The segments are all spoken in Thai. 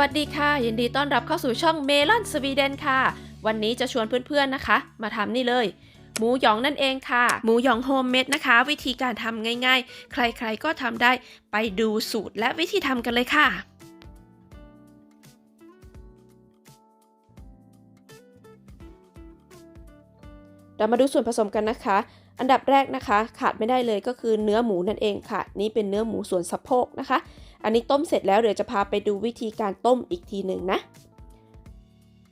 วัสดีค่ะ ยินดีต้อนรับเข้าสู่ช่องเมลอนสวีเดนค่ะ วันนี้จะชวนเพื่อนๆนะคะ มาทำนี่เลย หมูหยองนั่นเองค่ะ หมูหยองโฮมเมดนะคะ วิธีการทำง่ายๆ ใครๆก็ทำได้ไปดูสูตรและวิธีทำกันเลยค่ะเรามาดูส่วนผสมกันนะคะ อันดับแรกนะคะ ขาดไม่ได้เลยก็คือเนื้อหมูนั่นเองค่ะ นี่เป็นเนื้อหมูส่วนสะโพกนะคะ อันนี้ต้มเสร็จแล้วเดี๋ยวจะพาไปดูวิธีการต้มอีกทีหนึ่งนะ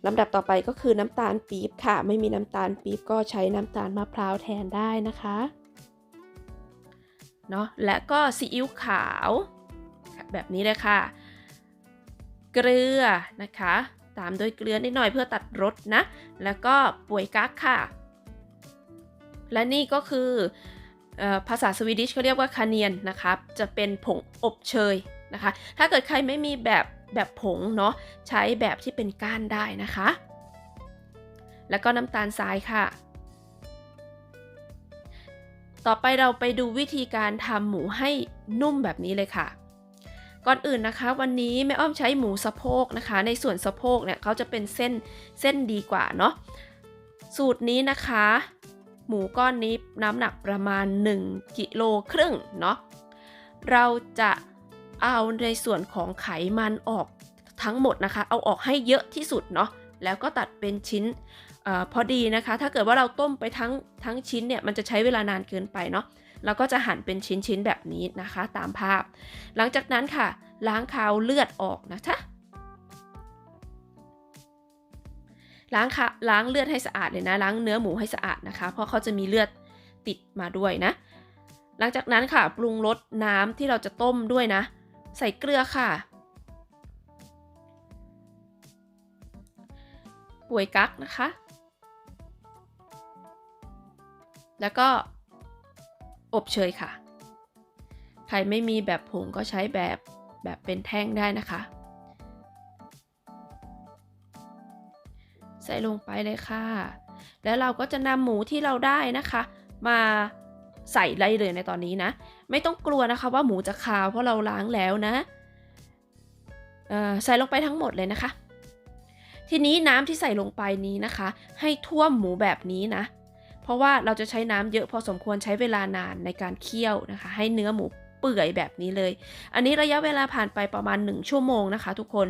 ลำดับต่อไปก็คือน้ำตาลปี๊บค่ะ ไม่มีน้ำตาลปี๊บก็ใช้น้ำตาลมะพร้าวแทนได้นะคะเนาะและก็ซีอิ๊วขาวแบบนี้เลยค่ะ เกลือนะคะ ตามด้วยเกลือนิดหน่อยเพื่อตัดรสนะ แล้วก็ป่วยกั๊กค่ะ และนี่ก็คือเออภาษาสวีดิชเขาเรียกว่าคาเนียนนะครับ จะเป็นผงอบเชย นะคะ ถ้าเกิดใครไม่มีแบบแบบผงเนาะใช้แบบที่เป็นก้านได้นะคะ แล้วก็น้ำตาลทรายค่ะ ต่อไปเราไปดูวิธีการทำหมูให้นุ่มแบบนี้เลยค่ะก่อนอื่นนะคะวันนี้แม่อ้อมใช้หมูสะโพกนะคะ ในส่วนสะโพกเนี่ยเขาจะเป็นเส้นเส้นดีกว่าเนาะสูตรนี้นะคะ หมูก้อนนี้น้ำหนักประมาณ1กิโลครึ่งเนาะเราจะ เอาในส่วนของไขมันออกทั้งหมดนะคะ เอาออกให้เยอะที่สุดเนาะแล้วก็ตัดเป็นชิ้นอพอดีนะคะ ถ้าเกิดว่าเราต้มไปทั้งทั้งชิ้นเนี่ยมันจะใช้เวลานานเกินไปเนาะเราก็จะหั่นเป็นชิ้นๆแบบนี้นะคะ ตามภาพ หลังจากนั้นค่ะ ล้างคาวเลือดออกนะคะล้างค่ะล้างเลือดให้สะอาดเลยนะ ล้างเนื้อหมูให้สะอาดนะคะ เพราะเขาจะมีเลือดติดมาด้วยนะ หลังจากนั้นค่ะปรุงรสน้ำที่เราจะต้มด้วยนะ ใส่เกลือค่ะป่วยกั๊กนะคะ แล้วก็อบเชยค่ะ ใครไม่มีแบบผงก็ใช้แบบแบบเป็นแท่งได้นะคะ ใส่ลงไปเลยค่ะ แล้วเราก็จะนำหมูที่เราได้นะคะ มา ใส่ได้เลยในตอนนี้นะ ไม่ต้องกลัวนะคะว่าหมูจะคาวเพราะเราล้างแล้วนะใส่ลงไปทั้งหมดเลยนะคะ ทีนี้น้ำที่ใส่ลงไปนี้นะคะ ให้ท่วมหมูแบบนี้นะ เพราะว่าเราจะใช้น้ำเยอะพอสมควรใช้เวลานานในการเคี่ยวนะคะ ให้เนื้อหมูเปื่อยแบบนี้เลย อันนี้ระยะเวลาผ่านไปประมาณ 1 ชั่วโมงนะคะ ทุกคน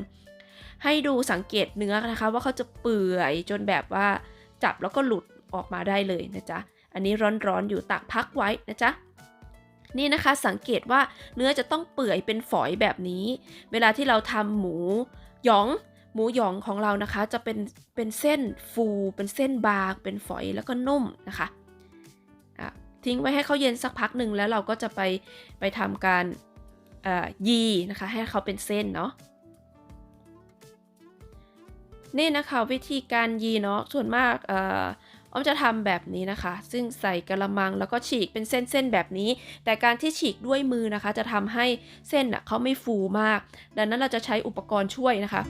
ให้ดูสังเกตเนื้อนะคะ ว่าเขาจะเปื่อยจนแบบว่าจับแล้วก็หลุดออกมาได้เลยนะจ๊ะ อันนี้ร้อนๆอยู่ตักพักไว้นะจ๊ะนี่นะคะสังเกตว่าเนื้อจะต้องเปื่อยเป็นฝอยแบบนี้ เวลาที่เราทำหมูหยอง หมูหยองของเรานะคะ จะเป็นเป็นเส้นฟู เป็นเส้นบาง เป็นฝอยแล้วก็นุ่มนะคะทิ้งไว้ให้เขาเย็นสักพักหนึ่งแล้วเราก็จะไปไปทำการยีนะคะ ให้เขาเป็นเส้นเนาะนี่นะคะวิธีการยีเนาะส่วนมาก อ้อมจะทำแบบนี้นะคะ ซึ่งใส่กระมังแล้วก็ฉีกเป็นเส้นๆแบบนี้ แต่การที่ฉีกด้วยมือนะคะ จะทำให้เส้นอะเขาไม่ฟูมาก ดังนั้นเราจะใช้อุปกรณ์ช่วยนะคะ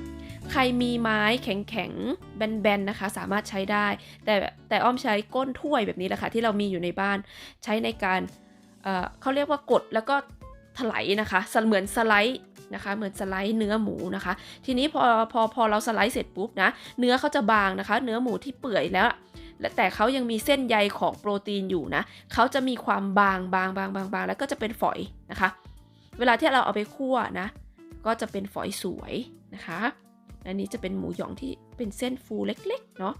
ใครมีไม้แข็งๆแบนๆนะคะ สามารถใช้ได้ แต่แต่อ้อมใช้ก้นถ้วยแบบนี้แหละค่ะที่เรามีอยู่ในบ้านใช้ในการเเขาเรียกว่ากดแล้วก็ถลายนะคะเหมือนสไลด์นะคะเหมือนสไลด์เนื้อหมูนะคะ ทีนี้พอพอพอเราสไลด์เสร็จปุ๊บนะ เนื้อเขาจะบางนะคะ เนื้อหมูที่เปื่อยแล้ว และแต่เขายังมีเส้นใยของโปรตีนอยู่นะเขาจะมีความบางบางบางบางบางแล้วก็จะเป็นฝอยนะคะ เวลาที่เราเอาไปคั่วนะ ก็จะเป็นฝอยสวยนะคะอันนี้จะเป็นหมูหยองที่เป็นเส้นฟูเล็กๆเนาะ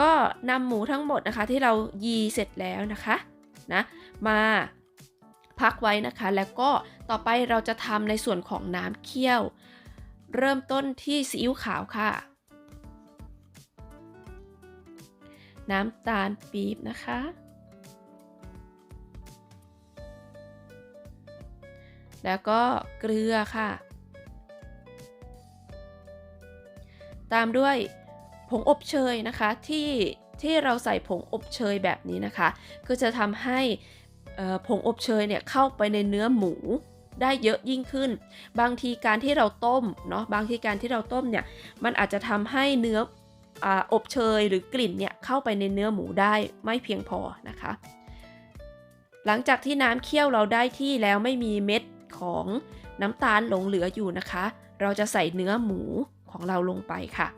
ก็นำหมูทั้งหมดนะคะที่เรายีเสร็จแล้วนะคะนะมาพักไว้นะคะ แล้วก็ต่อไปเราจะทำในส่วนของน้ำเคี่ยว เริ่มต้นที่ซีอิ๊วขาวค่ะ น้ำตาลปี๊บนะคะ แล้วก็เกลือค่ะ ตามด้วยผงอบเชยนะคะที่ที่เราใส่ผงอบเชยแบบนี้นะคะ ก็จะทำให้ผงอบเชยเนี่ยเข้าไปในเนื้อหมูได้เยอะยิ่งขึ้น บางทีการที่เราต้มเนาะบางทีการที่เราต้มเนี่ยมันอาจจะทำให้เนื้อ อบเชยหรือกลิ่นเนี่ยเข้าไปในเนื้อหมูได้ไม่เพียงพอนะคะ หลังจากที่น้ำเคี่ยวเราได้ที่แล้วไม่มีเม็ดของน้ำตาลหลงเหลืออยู่นะคะ เราจะใส่เนื้อหมูของเราลงไปค่ะ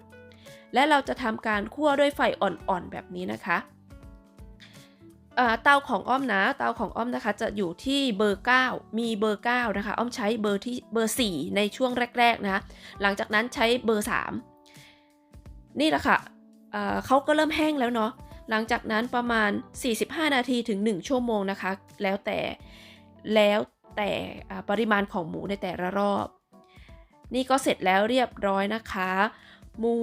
และเราจะทำการคั่วด้วยไฟอ่อนๆแบบนี้นะคะเตาของอ้อมนะเตาของอ้อมนะคะจะอยู่ที่เบอร์ 9 มีเบอร์ 9 นะคะ อ้อมใช้เบอร์ที่เบอร์ 4 ในช่วงแรก ๆ นะคะหลังจากนั้นใช้เบอร์ 3 นี่แหละค่ะเขาก็เริ่มแห้งแล้วเนาะหลังจากนั้นประมาณ 45 นาทีถึง 1 ชั่วโมงนะคะ แล้วแต่แล้วแต่ปริมาณของหมูในแต่ละรอบ นี่ก็เสร็จแล้วเรียบร้อยนะคะ หมู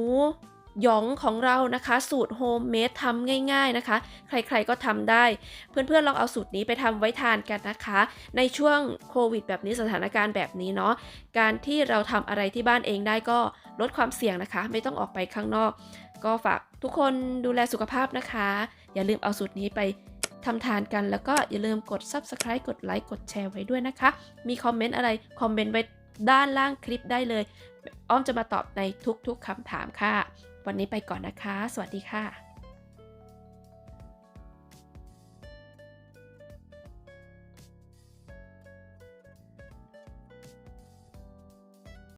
หยองของเรานะคะ สูตรโฮมเมดทำง่าย ๆนะคะ ใครๆก็ทำได้ เพื่อนๆลองเอาสูตรนี้ไปทำไว้ทานกันนะคะ ในช่วงโควิด แบบนี้สถานการณ์แบบนี้เนาะการที่เราทำอะไรที่บ้านเองได้ก็ลดความเสี่ยงนะคะ ไม่ต้องออกไปข้างนอก ก็ฝากทุกคนดูแลสุขภาพนะคะ อย่าลืมเอาสูตรนี้ไปทำทานกันแล้วก็อย่าลืมกด subscribe กดไลค์กดแชร์ไว้ด้วยนะคะ มีคอมเมนต์อะไรคอมเมนต์ไว้ด้านล่างคลิปได้เลย อ้อมจะมาตอบในทุกๆคำถามค่ะ วันนี้ไปก่อนนะคะ สวัสดีค่ะ